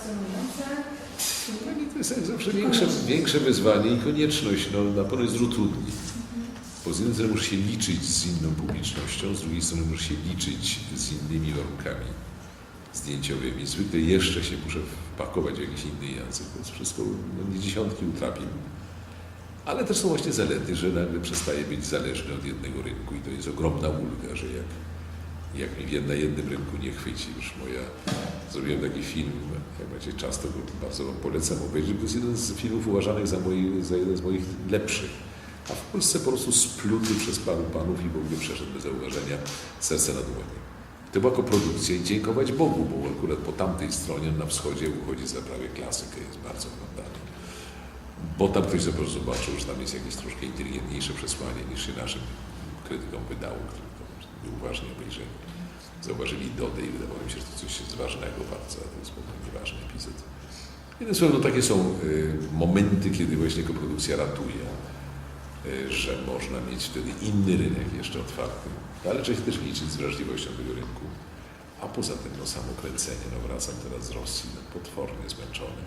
satysfakcjonujące? No i to jest zawsze większe, większe wyzwanie i konieczność, no na pewno jest utrudni. Bo z jednej strony muszę się liczyć z inną publicznością, z drugiej strony muszę się liczyć z innymi warunkami zdjęciowymi. Zwykle jeszcze się muszę wpakować w jakiś inny język. Jest wszystko no, nie dziesiątki utrapin. Ale też są właśnie zalety, że nagle przestaje być zależny od jednego rynku i to jest ogromna ulga, że jak, jak mi na jednym rynku nie chwyci już moja... Zrobiłem taki film, jak macie czas, to bardzo Wam polecam obejrzeć, bo to jest jeden z filmów uważanych za, moi, za jeden z moich lepszych. A w Polsce po prostu spluty przez paru panów i w ogóle przeszedł bez zauważenia serce na dłoni. To była koprodukcja i dziękować Bogu, bo akurat po tamtej stronie na wschodzie uchodzi za prawie klasykę, jest bardzo oglądany. Bo tam ktoś zobaczył, że tam jest jakieś troszkę inteligentniejsze przesłanie niż się naszym krytykom wydało, to uważnie obejrzeli. Zauważyli Dodę i wydawało mi się, że to coś jest ważnego bardzo, a to jest pewnie nieważny epizod. Jednym słowem, no takie są y, momenty, kiedy właśnie koprodukcja ratuje, y, że można mieć wtedy inny rynek jeszcze otwarty, ale trzeba się też liczyć z wrażliwością tego rynku. A poza tym, no samo kręcenie, no wracam teraz z Rosji, no potwornie zmęczony,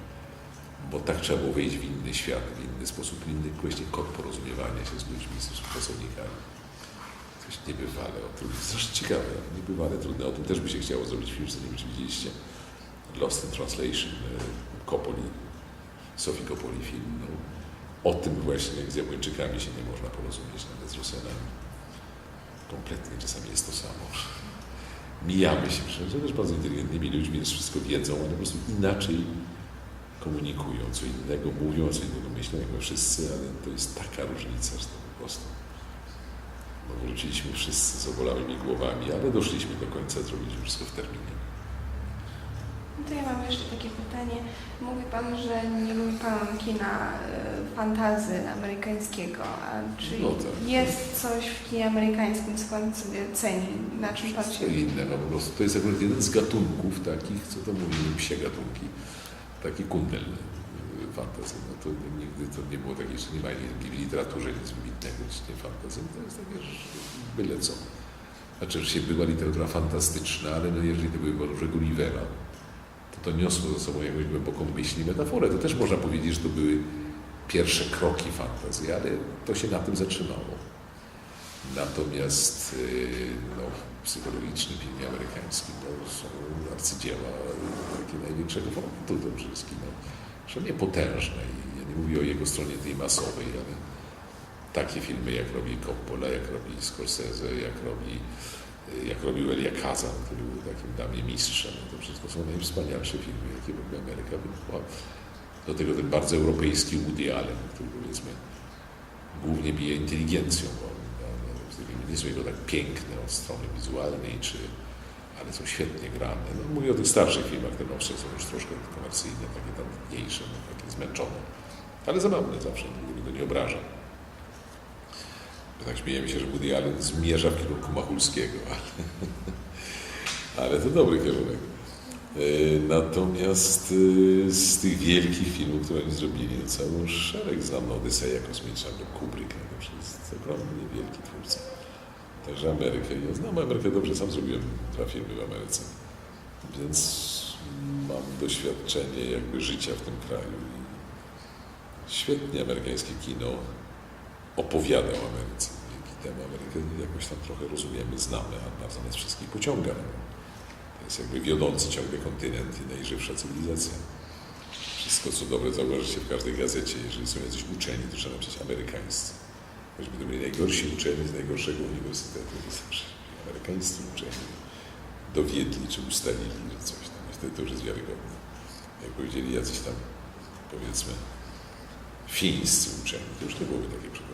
bo tak trzeba było wejść w inny świat, w inny sposób, w inny właśnie kod porozumiewania się z ludźmi, z pracownikami. Coś niebywale, o tym strasznie ciekawe, niebywale trudne. O tym też by się chciało zrobić film, co nie wiem, czy widzieliście. Lost in Translation, y, Coppoli, Sofii Coppoli film. No, o tym właśnie, jak z Japończykami się nie można porozumieć, nawet z Rosjanami. Kompletnie czasami jest to samo. Mijamy się, że też bardzo inteligentnymi ludźmi, też wszystko wiedzą, ale po prostu inaczej komunikują, co innego mówią, co innego myślą, jak my wszyscy, ale to jest taka różnica, że to po prostu wróciliśmy wszyscy z obolałymi głowami, ale doszliśmy do końca, zrobiliśmy wszystko w terminie. No to ja mam jeszcze takie pytanie. Mówi Pan, że nie lubi Pan kina y, fantazy amerykańskiego. A czy No tak. jest coś w kinie amerykańskim, co Pan sobie ceni? Na czym Pan się... Co inne, no po prostu to jest akurat jeden z gatunków takich, co to mówimy, psie gatunki, taki kundel fantasy. No to nigdy to nie było takie, że nie ma w literaturze nic wybitnego, nie fantasy, to jest takie, że byle co. Znaczy, że się była literatura fantastyczna, ale no jeżeli to były może Gullivera, to to niosło ze sobą jakąś głęboką myśl i metaforę. To też można powiedzieć, że to były pierwsze kroki fantazji, ale to się na tym zatrzymało. Natomiast yy, no, w psychologicznym filmie amerykańskim no, są arcydzieła takie największego formatu, to wszystkim. No, że nie potężne ja nie mówię o jego stronie tej masowej, ale takie filmy jak robi Coppola, jak robi Scorsese, jak robi jak robił Elia Kazan, który był takim dla mnie mistrzem. To wszystko są najwspanialsze filmy, jakie w ogóle Ameryka wydała. Do tego ten bardzo europejski Woody Allen, który powiedzmy głównie bije inteligencją, bo filmy nie są jego tak piękne od strony wizualnej, czy, ale są świetnie grane. No, mówię o tych starszych filmach, te nowsze są już troszkę komercyjne, takie tandetniejsze, no, takie zmęczone. Ale zabawne zawsze, nigdy go nie obraża. Tak śmiejemy się, że Woody Allen zmierza w kierunku Machulskiego, ale, ale to dobry kierunek. E, Natomiast e, z tych wielkich filmów, które oni zrobili, no cały szereg znam no, Odyseja Kosmiczna do Kubricka, to jest ogromnie wielki twórca. Także Amerykę. Ja znam Amerykę dobrze, sam zrobiłem dwa filmy w Ameryce. Więc mam doświadczenie jakby życia w tym kraju. Świetnie amerykańskie kino opowiada o Ameryce. Dzięki temu Amerykę jakoś tam trochę rozumiemy, znamy, a bardzo nas wszystkich pociąga. To jest jakby wiodący ciągle kontynent i najżywsza cywilizacja. Wszystko, co dobre, zauważycie w każdej gazecie. Jeżeli są jacyś uczeni, to trzeba napisać amerykańscy. Choćby to byli najgorsi uczeni z najgorszego uniwersytetu, to zawsze amerykańscy uczeni dowiedli czy ustalili, że coś tam. I wtedy to już jest wiarygodne. Jak powiedzieli jacyś tam, powiedzmy, fińscy uczeni, to już nie byłoby takie przekonanie.